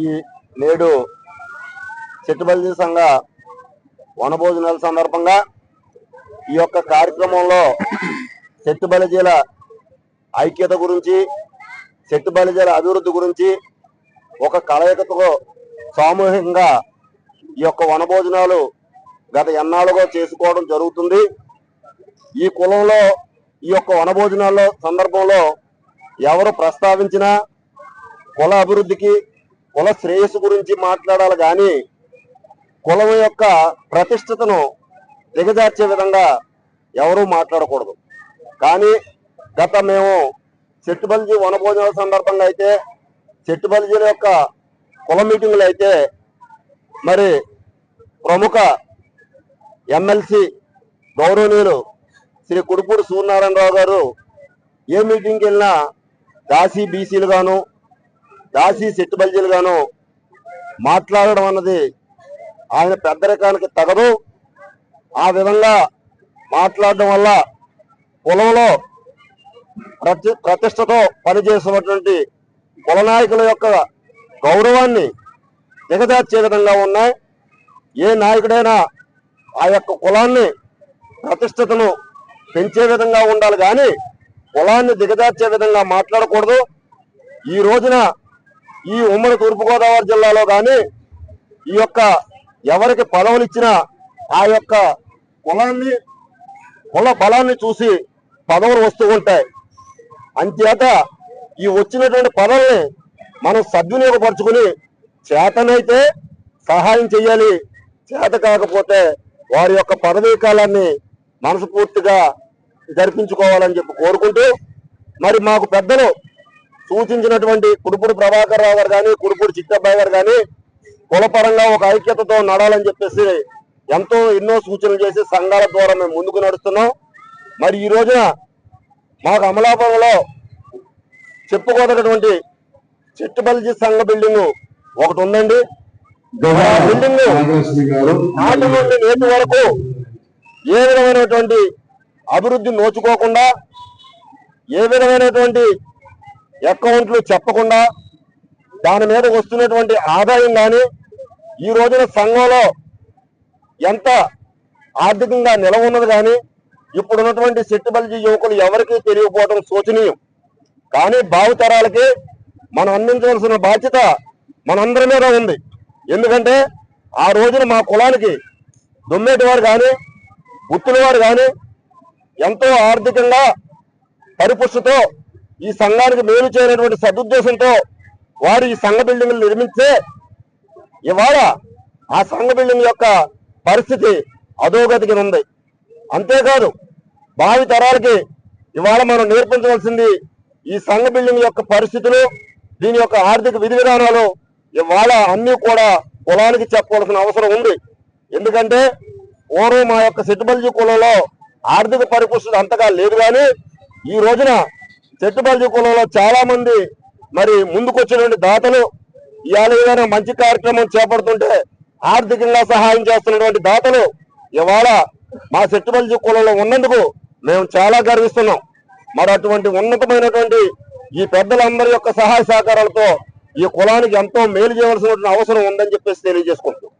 ఈ నేడు చెట్టుబల్జీ సంఘ వనభోజనాల సందర్భంగా ఈ యొక్క కార్యక్రమంలో చెట్టు బలిజీల ఐక్యత గురించి చెట్టు బలిజీల అభివృద్ధి గురించి ఒక కలయికతో సామూహికంగా ఈ యొక్క వనభోజనాలు గత ఎన్నాళ్ళుగా చేసుకోవడం జరుగుతుంది. ఈ కులంలో ఈ యొక్క వనభోజనాల్లో సందర్భంలో ఎవరు ప్రస్తావించినా కుల అభివృద్ధికి కుల శ్రేయస్సు గురించి మాట్లాడాలి కానీ కులం యొక్క ప్రతిష్టతను దిగజార్చే విధంగా ఎవరూ మాట్లాడకూడదు. కానీ గత మేము చెట్టుబల్జీ వనభోజనాల సందర్భంగా అయితే చెట్టుబల్జీల యొక్క కుల మీటింగులు అయితే మరి ప్రముఖ ఎమ్మెల్సీ గౌరవనీయులు శ్రీ కుడుపూడి సూర్యనారాయణరావు గారు ఏ మీటింగ్కి వెళ్ళినా దాసీ బీసీలు గాను దాసీ సెట్టుబల్జీలు గాను మాట్లాడడం అన్నది ఆయన పెద్దరికానికి తగదు. ఆ విధంగా మాట్లాడడం వల్ల కులంలో ప్రతి ప్రతిష్టతో పనిచేసినటువంటి కుల నాయకుల యొక్క గౌరవాన్ని దిగజార్చే విధంగా ఉన్నాయి. ఏ నాయకుడైనా ఆ యొక్క కులాన్ని ప్రతిష్టతను పెంచే విధంగా ఉండాలి. కానీ కులాన్ని దిగజార్చే విధంగా మాట్లాడకూడదు. ఈ రోజున ఈ ఉమ్మడి తూర్పుగోదావరి జిల్లాలో కానీ ఈ యొక్క ఎవరికి పదవులు ఇచ్చినా ఆ యొక్క కులాన్ని కుల బలాన్ని చూసి పదవులు వస్తూ ఉంటాయి. అంతేత ఈ వచ్చినటువంటి పదవుల్ని మనం సద్వినియోగపరుచుకుని చేతనైతే సహాయం చేయాలి. చేత కాకపోతే వారి యొక్క పదవీ కాలాన్ని మనస్ఫూర్తిగా జరిపించుకోవాలని చెప్పి కోరుకుంటూ మరి మాకు పెద్దలు సూచించినటువంటి కుడుపుడు ప్రభాకర్ రావు గారు కానీ కుడుపుడు చిట్టబ్బాయి గారు కానీ కులపరంగా ఒక ఐక్యతతో నడాలని చెప్పేసి ఎంతో ఎన్నో సూచనలు చేసి సంఘాల ద్వారా మేము ముందుకు నడుస్తున్నాం. మరి ఈ రోజున మాకు అమలాపురంలో చెప్పుకోదగినటువంటి చెట్టుబల్జీ సంఘ బిల్డింగ్ ఒకటి ఉందండి. ఆ బిల్డింగ్ నాటి నుండి నేటి వరకు ఏ విధమైనటువంటి అభివృద్ధి నోచుకోకుండా ఏ విధమైనటువంటి అకౌంట్లు చెప్పకుండా దాని మీద వస్తున్నటువంటి ఆదాయం కానీ ఈ రోజున సంఘంలో ఎంత ఆర్థికంగా నిలవ ఉన్నది కానీ ఇప్పుడున్నటువంటి సెట్టుబల్జీ యువకులు ఎవరికీ తెలియకపోవడం శోచనీయం. కానీ భావితరాలకి మనం అందించవలసిన బాధ్యత మనందరి మీద ఉంది. ఎందుకంటే ఆ రోజున మా కులానికి దుమ్మేటివారు కానీ గుత్తులవారు కానీ ఎంతో ఆర్థికంగా పరిపుష్టితో ఈ సంఘానికి మేలు చేయనటువంటి సదుద్దేశంతో వారు ఈ సంఘ బిల్డింగ్లు నిర్మించే ఇవాళ ఆ సంఘ బిల్డింగ్ యొక్క పరిస్థితి అధోగతికి ఉంది. అంతేకాదు భావి తరాలకి ఇవాళ మనం నేర్పించవలసింది ఈ సంఘ బిల్డింగ్ యొక్క పరిస్థితులు దీని యొక్క ఆర్థిక విధి విధానాలు ఇవాళ అన్ని కూడా కులానికి చెప్పవలసిన అవసరం ఉంది. ఎందుకంటే పూర్వం మా యొక్క సెట్టుబల్జీ కులంలో ఆర్థిక పరిపుష్టి అంతగా లేదు కానీ ఈ రోజున చెట్టుబల్జీ కులంలో చాలా మంది మరి ముందుకొచ్చినటువంటి దాతలు ఇవాళ ఏదైనా మంచి కార్యక్రమం చేపడుతుంటే ఆర్థికంగా సహాయం చేస్తున్నటువంటి దాతలు ఇవాళ మా చెట్టుపల్లి కులంలో ఉన్నందుకు మేము చాలా గర్విస్తున్నాం. మరి అటువంటి ఉన్నతమైనటువంటి ఈ పెద్దలందరి యొక్క సహాయ సహకారాలతో ఈ కులానికి ఎంతో మేలు చేయవలసినటువంటి అవసరం ఉందని చెప్పేసి తెలియజేసుకుంటున్నాం.